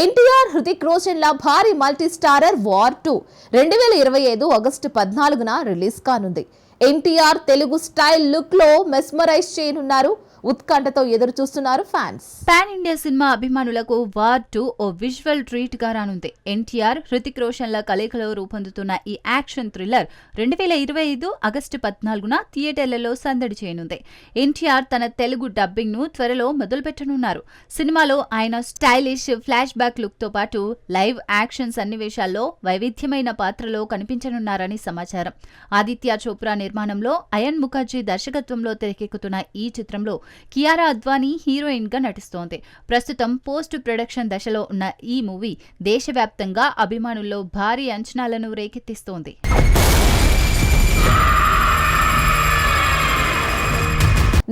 ఎన్టీఆర్ హృతిక్ రోషన్ల భారీ multi starrer war two. రెండు వేల ఇరవై ఐదు ఆగస్టు పద్నాలుగున రిలీజ్ కానుంది. ఎన్టీఆర్ తెలుగు స్టైల్ లుక్లో మెస్మరైజ్ చేయనున్నారు. ఉత్కంఠతో ఎదురు చూస్తున్నారు ఫ్యాన్స్ పాన్ ఇండియా సినిమా అభిమానులకు వార్ టూ ఓ విజువల్ ట్రీట్గా రానుంది. ఎన్టీఆర్ హృతిక్ రోషన్ల కలయికలో రూపొందుతున్న ఈ యాక్షన్ థ్రిల్లర్ రెండు వేల ఇరవై ఐదు ఆగస్టు పద్నాలుగున థియేటర్లలో సందడి చేయనుంది. ఎన్టీఆర్ తన తెలుగు డబ్బింగ్ను త్వరలో మొదలుపెట్టనున్నారు. సినిమాలో ఆయన స్టైలిష్ ఫ్లాష్ బ్యాక్ లుక్తో పాటు లైవ్ యాక్షన్ సన్నివేశాల్లో వైవిధ్యమైన పాత్రలో కనిపించనున్నారని సమాచారం. ఆదిత్య చోప్రా నిర్మాణంలో అయన్ ముఖర్జీ దర్శకత్వంలో తెరకెక్కుతున్న ఈ చిత్రంలో కియారా అద్వానీ హీరోయిన్గా నటిస్తోంది. ప్రస్తుతం పోస్ట్ ప్రొడక్షన్ దశలో ఉన్న ఈ మూవీ దేశవ్యాప్తంగా అభిమానుల్లో భారీ అంచనాలను రేకెత్తిస్తోంది.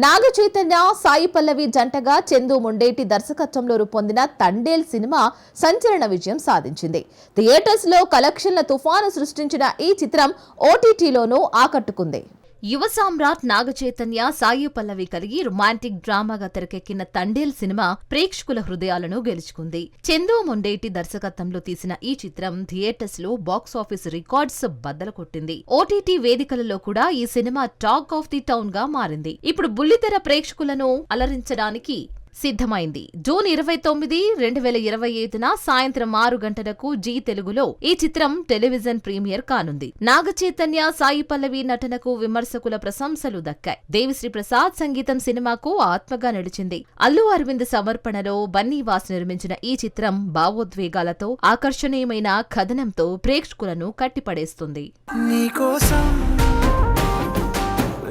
నాగ చైతన్య సాయి పల్లవి జంటగా చందు ముండేటి దర్శకత్వంలో రూపొందిన తండేల్ సినిమా సంచలన విజయం సాధించింది. థియేటర్స్లో కలెక్షన్ల తుఫాను సృష్టించిన ఈ చిత్రం ఓటీటీలోనూ ఆకట్టుకుంది. యువ సామ్రాట్ నాగచైతన్య సాయి పల్లవి కలిగి రొమాంటిక్ డ్రామాగా తెరకెక్కిన తండేల్ సినిమా ప్రేక్షకుల హృదయాలను గెలుచుకుంది. చందు మొండేటి దర్శకత్వంలో తీసిన ఈ చిత్రం థియేటర్స్లో బాక్సాఫీస్ రికార్డ్స్ బద్దలు కొట్టింది ఓటీటీ వేదికలలో కూడా ఈ సినిమా టాక్ ఆఫ్ ది టౌన్గా మారింది. ఇప్పుడు బుల్లితెర ప్రేక్షకులను అలరించడానికి సిద్ధమైంది. జూన్ ఇరవై తొమ్మిది రెండు వేల ఇరవై ఐదున సాయంత్రం ఆరు గంటలకు జీ తెలుగులో ఈ చిత్రం టెలివిజన్ ప్రీమియర్ కానుంది. నాగ చైతన్య సాయి పల్లవి నటనకు విమర్శకుల ప్రశంసలు దక్కాయి. దేవిశ్రీ ప్రసాద్ సంగీతం సినిమాకు ఆత్మగా నడిచింది అల్లు అరవింద్ సమర్పణలో బన్నీవాస్ నిర్మించిన ఈ చిత్రం భావోద్వేగాలతో ఆకర్షణీయమైన కథనంతో ప్రేక్షకులను కట్టిపడేస్తుంది. నీకోసం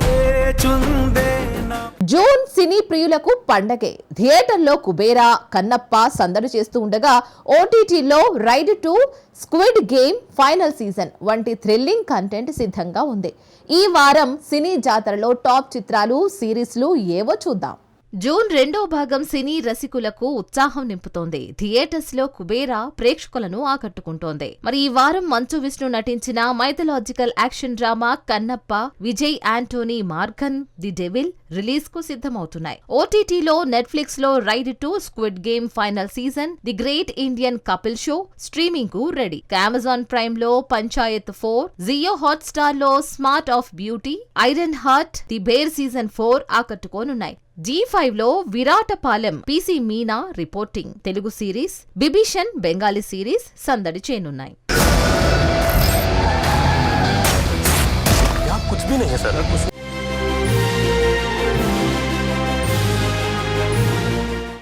వేచుందే జూన్ సినీ ప్రియులకు పండగే. థియేటర్లో కుబేరా కన్నప్ప సందడి చేస్తూ ఉండగా ఓటీటీలో raid two squid game final season వంటి థ్రిల్లింగ్ కంటెంట్ సిద్ధంగా ఉంది. ఈ వారం సినీ జాతరలో టాప్ చిత్రాలు సిరీస్లు ఏవో చూద్దాం. జూన్ రెండో భాగం సినీ రసికులకు ఉత్సాహం నింపుతోంది. థియేటర్స్లో కుబేరా ప్రేక్షకులను ఆకట్టుకుంటోంది. మరి ఈ వారం మంచు విష్ణు నటించిన mythological action drama Kannappa Vijay Antony Maargan the devil రిలీజ్కు సిద్ధమవుతున్నాయి. ఓటీటీలో నెట్ఫ్లిక్స్లో raid two squid game final season the great Indian Kapil show స్ట్రీమింగ్కు ready. Amazon ప్రైమ్లో Panchayat four Jio hot స్టార్లో smart of beauty iron heart the bear season four ఆకట్టుకోనున్నాయి. Zee five లో Viratapalem PC Meena reporting Telugu series బిబిషన్ Bengali series సందడి చేయనున్నాయి आप कुछ भी नहीं है sir कुछ